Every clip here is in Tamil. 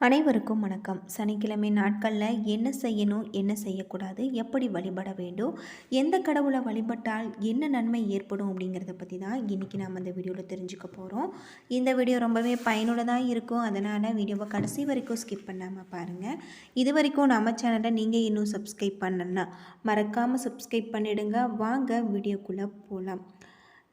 அனைவருக்கும் வணக்கம். சனிக்கிழமை நாட்களில் என்ன செய்யணும் என்ன செய்யக்கூடாது எப்படி வழிபட வேண்டும் எந்த கடவுளை வழிபட்டால் என்ன நன்மை ஏற்படும் அப்படிங்கிறத பற்றி தான் இன்றைக்கி நாம் அந்த வீடியோவில் தெரிஞ்சுக்க போகிறோம் இந்த வீடியோ ரொம்பவே பயனுள்ளதாக இருக்கும். அதனால் வீடியோவை கடைசி வரைக்கும் ஸ்கிப் பண்ணாமல் பாருங்கள் இது வரைக்கும் நம்ம சேனலை நீங்கள் இன்னும் சப்ஸ்கிரைப் பண்ணலன்னா மறக்காமல் சப்ஸ்கிரைப் பண்ணிவிடுங்க வாங்க வீடியோக்குள்ளே போகலாம்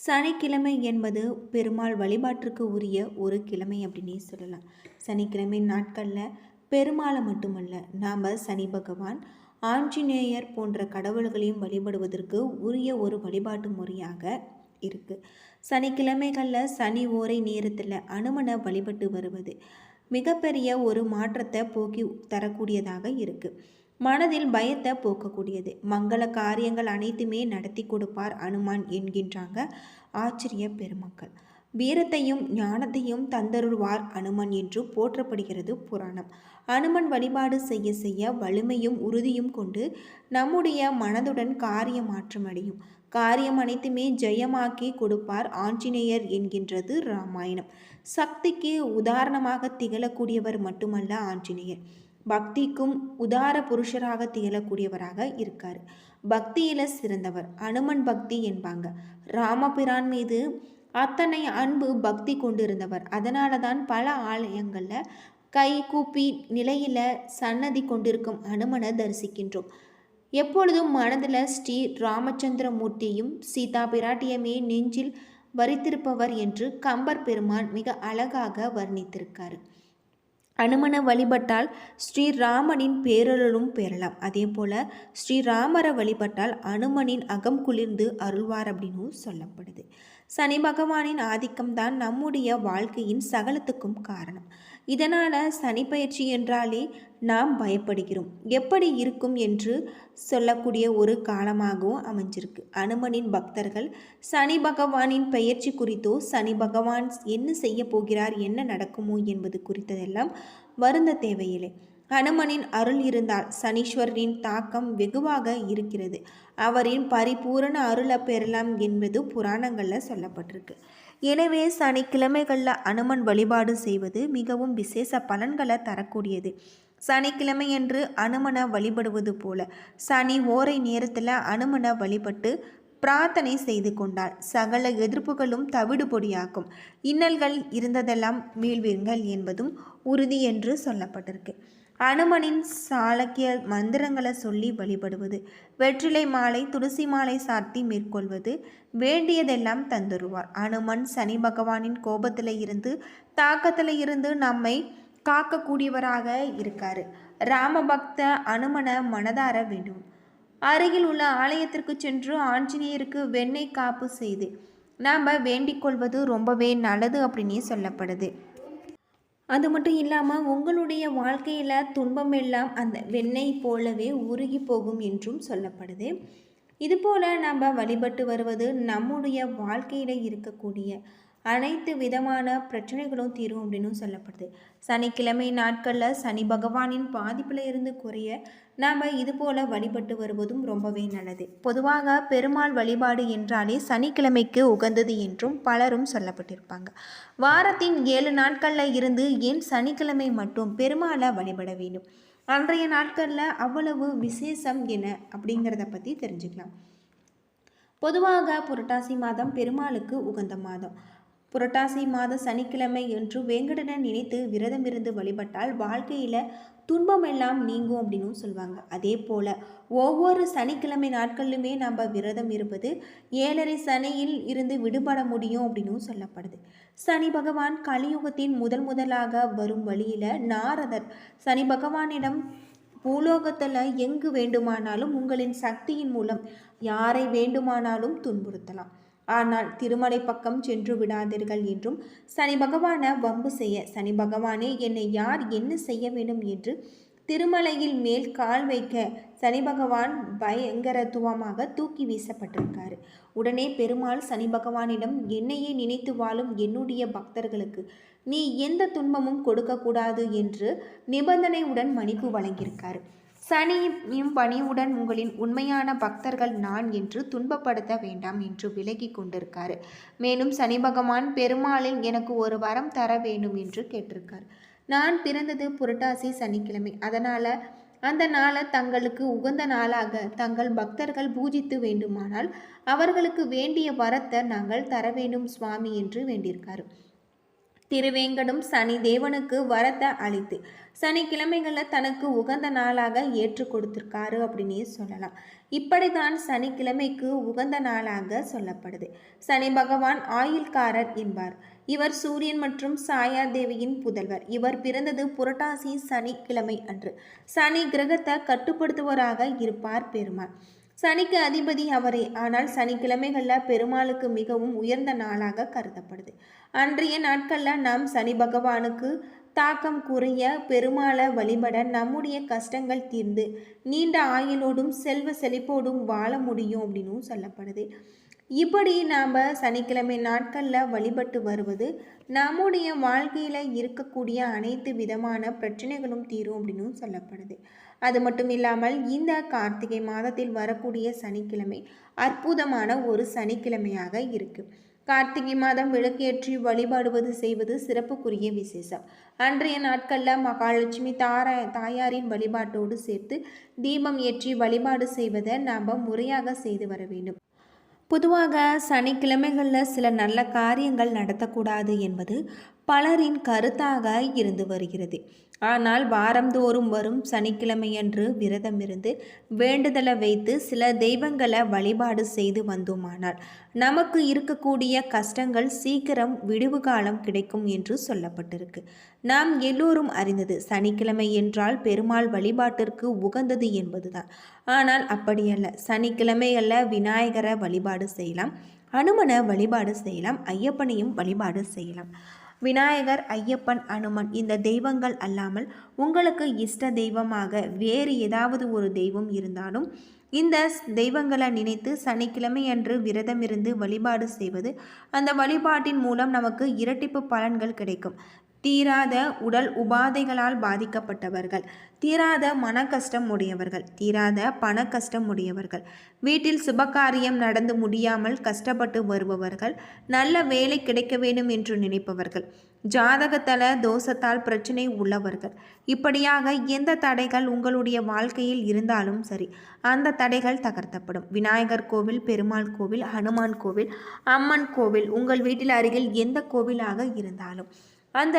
சனிக்கிழமை என்பது பெருமாள் வழிபாட்டிற்கு உரிய ஒரு கிழமை அப்படின்னே சொல்லலாம். சனிக்கிழமை நாட்களில் பெருமாளை மட்டுமல்ல நாம் சனி பகவான் ஆஞ்சநேயர் போன்ற கடவுள்களையும் வழிபடுவதற்கு உரிய ஒரு வழிபாட்டு முறையாக இருக்குது சனிக்கிழமைகளில் சனி ஓரை நேரத்தில் அனுமனை வழிபட்டு வருவது மிகப்பெரிய ஒரு மாற்றத்தை போக்கி தரக்கூடியதாக இருக்குது மனதில் பயத்தை போக்கக்கூடியது. மங்கள காரியங்கள் அனைத்துமே நடத்தி கொடுப்பார் அனுமான் என்கின்றாங்க ஆச்சரிய பெருமக்கள். வீரத்தையும் ஞானத்தையும் தந்தருள்வார் அனுமன் என்று போற்றப்படுகிறது புராணம். அனுமன் வழிபாடு செய்ய செய்ய வலிமையும் உறுதியும் கொண்டு நம்முடைய மனதுடன் காரிய மாற்றமடையும் காரியம் அனைத்துமே ஜெயமாக்கி கொடுப்பார் ஆஞ்சநேயர் என்கின்றது ராமாயணம். சக்திக்கு உதாரணமாக திகழக்கூடியவர் மட்டுமல்ல ஆஞ்சநேயர். பக்திக்கும் உதார புருஷராக திகழக்கூடியவராக இருக்கார். பக்தியில் சிறந்தவர் அனுமன் பக்தி என்பாங்க. ராமபிரான் மீது அத்தனை அன்பு பக்தி கொண்டிருந்தவர். அதனால தான் பல ஆலயங்களில் கை கூப்பி நிலையில் சன்னதி கொண்டிருக்கும் அனுமனை தரிசிக்கின்றோம். எப்பொழுதும் மனதில் ஸ்ரீ ராமச்சந்திரமூர்த்தியும் சீதா பிராட்டியமே நெஞ்சில் வரித்திருப்பவர் என்று கம்பர் பெருமான் மிக அழகாக வர்ணித்திருக்காரு. அனுமனை வழிபட்டால் ஸ்ரீராமனின் பேரருளும் பெறலாம். அதே போல் ஸ்ரீராமரை வழிபட்டால் அனுமனின் அகம் குளிர்ந்து அருள்வார் அப்படின்னு சொல்லப்படுது. சனி பகவானின் ஆதிக்கம்தான் நம்முடைய வாழ்க்கையின் சகலத்துக்கும் காரணம். இதனால் சனி பயிற்சி என்றாலே நாம் பயப்படுகிறோம். எப்படி இருக்கும் என்று சொல்லக்கூடிய ஒரு காலமாகவும் அமைஞ்சிருக்கு. அனுமனின் பக்தர்கள் சனி பகவானின் பெயர்ச்சி குறித்தோ சனி பகவான் என்ன செய்ய போகிறார் என்ன நடக்குமோ என்பது குறித்ததெல்லாம் வருந்த தேவையில்லை. ஹனுமனின் அருள் இருந்தால் சனீஸ்வரரின் தாக்கம் வெகுவாக இருக்கிறது. அவரின் பரிபூரண அருளை பெறலாம் என்பது புராணங்களில் சொல்லப்பட்டிருக்கு. எனவே சனிக்கிழமைகளில் அனுமன் வழிபாடு செய்வது மிகவும் விசேஷ பலன்களை தரக்கூடியது. சனிக்கிழமை என்று அனுமனை வழிபடுவது போல சனி ஓரை நேரத்தில் அனுமனை வழிபட்டு பிரார்த்தனை செய்து கொண்டால் சகல எதிர்ப்புகளும் தவிடு பொடியாக்கும் இன்னல்கள் இருந்ததெல்லாம் மீள்வீர்கள் என்பதும் உறுதி என்று சொல்லப்பட்டிருக்கு. அனுமனின் சாளக்கிய மந்திரங்களை சொல்லி வழிபடுவது வெற்றிலை மாலை துளசி மாலை சாத்தி மேற்கொள்வது வேண்டியதெல்லாம் தந்துருவார். அனுமன் சனி பகவானின் கோபத்தில் இருந்து தாக்கத்தில் இருந்து நம்மை காக்கக்கூடியவராக இருக்காரு. ராமபக்த அனுமனை மனதார வேண்டும். அருகில் உள்ள ஆலயத்திற்கு சென்று ஆஞ்சநேயருக்கு வெண்ணெய் காப்பு செய்து நாம் வேண்டிக் கொள்வது ரொம்பவே நல்லது அப்படின்னே சொல்லப்படுது. அது மட்டும் இல்லாமல் உங்களுடைய வாழ்க்கையில் துன்பம் எல்லாம் அந்த வெண்ணெய் போலவே உருகி போகும் என்றும் சொல்லப்படுது. இதுபோல் நம்ம வழிபட்டு வருவது நம்முடைய வாழ்க்கையில் இருக்கக்கூடிய அனைத்து விதமான பிரச்சனைகளும் தீரும் அப்படின்னு சொல்லப்படுது. சனிக்கிழமை நாட்களில் சனி பகவானின் பாதிப்பில் இருந்து குறைய நாம் இது போல் வழிபட்டு வருவதும் ரொம்பவே நல்லது. பொதுவாக பெருமாள் வழிபாடு என்றாலே சனிக்கிழமைக்கு உகந்தது என்றும் பலரும் சொல்லப்பட்டிருப்பாங்க. வாரத்தின் ஏழு நாட்களில் இருந்து ஏன் சனிக்கிழமை மட்டும் பெருமாளை வழிபட வேண்டும்? அன்றைய நாட்களில் அவ்வளவு விசேஷம் என்ன அப்படிங்கிறத பற்றி தெரிஞ்சுக்கலாம். பொதுவாக புரட்டாசி மாதம் பெருமாளுக்கு உகந்த மாதம். புரட்டாசி மாத சனிக்கிழமை என்று வேங்கடனை நினைத்து விரதம் இருந்து வழிபட்டால் வாழ்க்கையில் துன்பம் எல்லாம் நீங்கும் அப்படின்னு சொல்லுவாங்க அதே போல் ஒவ்வொரு சனிக்கிழமை நாட்களிலுமே நம்ம விரதம் இருப்பது ஏழரை சனியில் இருந்து விடுபட முடியும் அப்படின்னு சொல்லப்படுது. சனி பகவான் கலியுகத்தின் முதல் முதலாக வரும் வழியில் நாரதர் சனி பகவானிடம் பூலோகத்தில் எங்கு வேண்டுமானாலும் உங்களின் சக்தியின் மூலம் யாரை வேண்டுமானாலும் துன்புறுத்தலாம். ஆனால் திருமலை பக்கம் சென்று விடாதீர்கள் என்றும் சனி பகவான வம்பு செய்ய சனி பகவானே என்னை யார் என்ன செய்ய வேண்டும் என்று திருமலையில் மேல் கால் வைக்க சனி பகவான் பயங்கரத்துவமாக தூக்கி வீசப்பட்டிருக்காரு. உடனே பெருமாள் சனி பகவானிடம் என்னையே நினைத்து வாழும் என்னுடைய பக்தர்களுக்கு நீ எந்த துன்பமும் கொடுக்கக்கூடாது என்று நிபந்தனையுடன் மன்னிப்பு வழங்கியிருக்காரு. சனியும் பணியுடன் உங்களின் உண்மையான பக்தர்கள் நான் என்று துன்பப்படுத்த வேண்டாம் என்று விலகி கொண்டிருக்காரு. மேலும் சனி பகவான் பெருமாளில் எனக்கு ஒரு வரம் தர வேண்டும் என்று கேட்டிருக்கார். நான் பிறந்தது புரட்டாசி சனிக்கிழமை. அதனால் அந்த நாளை தங்களுக்கு உகந்த நாளாக தங்கள் பக்தர்கள் பூஜித்து வேண்டுமானால் அவர்களுக்கு வேண்டிய வரத்தை நாங்கள் தர வேண்டும் சுவாமி என்று வேண்டியிருக்காரு. திருவேங்கடும் சனி தேவனுக்கு வரத்தை அளித்து சனிக்கிழமைகளில் தனக்கு உகந்த நாளாக ஏற்று கொடுத்துருக்காரு அப்படின்னே சொல்லலாம். இப்படித்தான் சனிக்கிழமைக்கு உகந்த நாளாக சொல்லப்படுது. சனி பகவான் ஆயுள்காரர் என்பார். இவர் சூரியன் மற்றும் சாயா தேவியின் புதல்வர். இவர் பிறந்தது புரட்டாசி சனிக்கிழமை அன்று. சனி கிரகத்தை கட்டுப்படுத்துவராக இருப்பார் பெருமாள். சனிக்கு அதிபதி அவரே. ஆனால் சனிக்கிழமைகளில் பெருமாளுக்கு மிகவும் உயர்ந்த நாளாக கருதப்படுது. அன்றைய நாட்களில் நாம் சனி பகவானுக்கு தாக்கம் குறைய பெருமாளை வழிபட நம்முடைய கஷ்டங்கள் தீர்ந்து நீண்ட ஆயுளோடும் செல்வ செழிப்போடும் வாழ முடியும் அப்படின்னும் சொல்லப்படுது. இப்படி நாம் சனிக்கிழமை நாட்களில் வழிபட்டு வருவது நம்முடைய வாழ்க்கையில் இருக்கக்கூடிய அனைத்து விதமான பிரச்சனைகளும் தீரும் அப்படின்னும் சொல்லப்படுது. அது மட்டும் இல்லாமல் இந்த கார்த்திகை மாதத்தில் வரக்கூடிய சனிக்கிழமை அற்புதமான ஒரு சனிக்கிழமையாக இருக்குது கார்த்திகை மாதம் விளக்கேற்றி வழிபாடுவது செய்வது சிறப்புக்குரிய விசேஷம். அன்றைய நாட்களில் மகாலட்சுமி தாரா தாயாரின் வழிபாட்டோடு சேர்த்து தீபம் ஏற்றி வழிபாடு செய்வதை நாம் முறையாக செய்து வர வேண்டும். பொதுவாக சனிக்கிழமைகளில் சில நல்ல காரியங்கள் நடத்தக்கூடாது என்பது பலரின் கருத்தாக இருந்து வருகிறது. ஆனால் வாரந்தோறும் வரும் சனிக்கிழமையன்று விரதமிருந்து வேண்டுதலை வைத்து சில தெய்வங்களை வழிபாடு செய்து வந்தோமானால் நமக்கு இருக்கக்கூடிய கஷ்டங்கள் சீக்கிரம் விடுவு காலம் கிடைக்கும் என்று சொல்லப்பட்டிருக்கு. நாம் எல்லோரும் அறிந்தது சனிக்கிழமை என்றால் பெருமாள் வழிபாட்டிற்கு உகந்தது என்பதுதான். ஆனால் அப்படியல்ல சனிக்கிழமைகளில் விநாயகரை வழிபாடு செய்யலாம் அனுமனை வழிபாடு செய்யலாம் ஐயப்பனையும் வழிபாடு செய்யலாம். விநாயகர் ஐயப்பன் அனுமன் இந்த தெய்வங்கள் அல்லாமல் உங்களுக்கு இஷ்ட தெய்வமாக வேறு ஏதாவது ஒரு தெய்வம் இருந்தாலும் இந்த தெய்வங்களை நினைத்து சனிக்கிழமை அன்று விரதமிருந்து வழிபாடு செய்வது அந்த வழிபாட்டின் மூலம் நமக்கு இரட்டிப்பு பலன்கள் கிடைக்கும். தீராத உடல் உபாதைகளால் பாதிக்கப்பட்டவர்கள். தீராத மன கஷ்டம் உடையவர்கள். தீராத பண கஷ்டம் உடையவர்கள். வீட்டில் சுபகாரியம் நடந்து முடியாமல் கஷ்டப்பட்டு வருபவர்கள். நல்ல வேலை கிடைக்க வேண்டும் என்று நினைப்பவர்கள். ஜாதகத்தல தோஷத்தால் பிரச்சனை உள்ளவர்கள். இப்படியாக எந்த தடைகள் உங்களுடைய வாழ்க்கையில் இருந்தாலும் சரி அந்த தடைகள் தகர்த்தப்படும். விநாயகர் கோவில் பெருமாள் கோவில் ஹனுமான் கோவில் அம்மன் கோவில் உங்கள் வீட்டில் அருகில் எந்த கோவிலாக இருந்தாலும். அந்த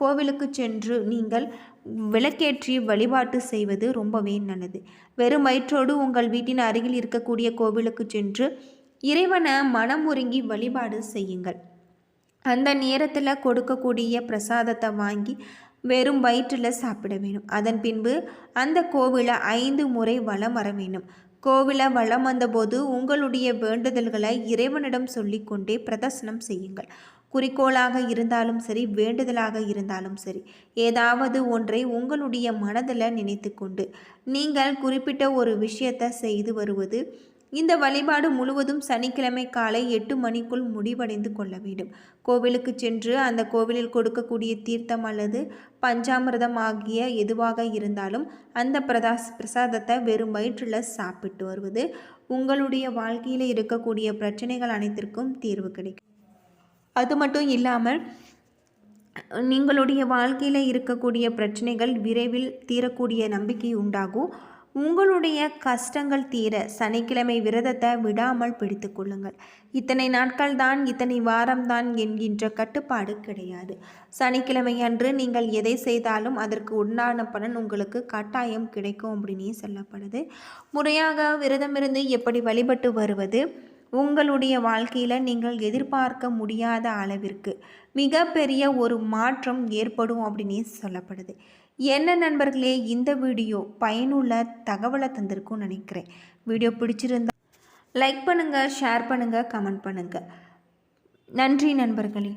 கோவிலுக்கு சென்று நீங்கள் விளக்கேற்றி வழிபாட்டு செய்வது ரொம்பவே நல்லது. வெறும் வயிற்றோடு உங்கள் வீட்டின் அருகில் இருக்கக்கூடிய கோவிலுக்கு சென்று இறைவனை மனம் ஒருங்கி வழிபாடு செய்யுங்கள். அந்த நேரத்தில் கொடுக்கக்கூடிய பிரசாதத்தை வாங்கி வெறும் வயிற்றில் சாப்பிட வேணும். அதன் பின்பு அந்த கோவிலை ஐந்து முறை வளம் வர வேணும் கோவிலை வளம் வந்தபோது உங்களுடைய வேண்டுதல்களை இறைவனிடம் சொல்லிக்கொண்டே பிரதர்சனம் செய்யுங்கள். குறிக்கோளாக இருந்தாலும் சரி வேண்டுதலாக இருந்தாலும் சரி ஏதாவது ஒன்றை உங்களுடைய மனதில் நினைத்து கொண்டு நீங்கள் குறிப்பிட்ட ஒரு விஷயத்தை செய்து வருவது இந்த வழிபாடு முழுவதும் சனிக்கிழமை காலை எட்டு மணிக்குள் முடிவடைந்து கொள்ள வேண்டும். கோவிலுக்கு சென்று அந்த கோவிலில் கொடுக்கக்கூடிய தீர்த்தம் அல்லது பஞ்சாமிரதம் ஆகிய எதுவாக இருந்தாலும் அந்த பிரதாஸ் பிரசாதத்தை வெறும் வயிற்றில் சாப்பிட்டு வருவது உங்களுடைய வாழ்க்கையில் இருக்கக்கூடிய பிரச்சனைகள் அனைத்திற்கும் தீர்வு கிடைக்கும். அது மட்டும் இல்லாமல் நீங்களுடைய வாழ்க்கையில் இருக்கக்கூடிய பிரச்சனைகள் விரைவில் தீரக்கூடிய நம்பிக்கை உண்டாகும். உங்களுடைய கஷ்டங்கள் தீர சனிக்கிழமை விரதத்தை விடாமல் பிடித்து கொள்ளுங்கள். இத்தனை நாட்கள் தான் இத்தனை வாரம் தான் என்கின்ற கட்டுப்பாடு கிடையாது. சனிக்கிழமை அன்று நீங்கள் எதை செய்தாலும் அதற்கு உண்டான பலன் உங்களுக்கு கட்டாயம் கிடைக்கும் அப்படின்னே சொல்லப்படுது. முறையாக விரதமிருந்து எப்படி வழிபட்டு வருவது? உங்களுடைய வாழ்க்கையில் நீங்கள் எதிர்பார்க்க முடியாத அளவிற்கு மிகப்பெரிய ஒரு மாற்றம் ஏற்படும் அப்படின்னு சொல்லப்படுது. என்ன நண்பர்களே இந்த வீடியோ பயனுள்ள தகவலை தந்திருக்கும்னு நினைக்கிறேன். வீடியோ பிடிச்சிருந்தா லைக் பண்ணுங்கள் ஷேர் பண்ணுங்கள் கமெண்ட் பண்ணுங்கள் நன்றி நண்பர்களே.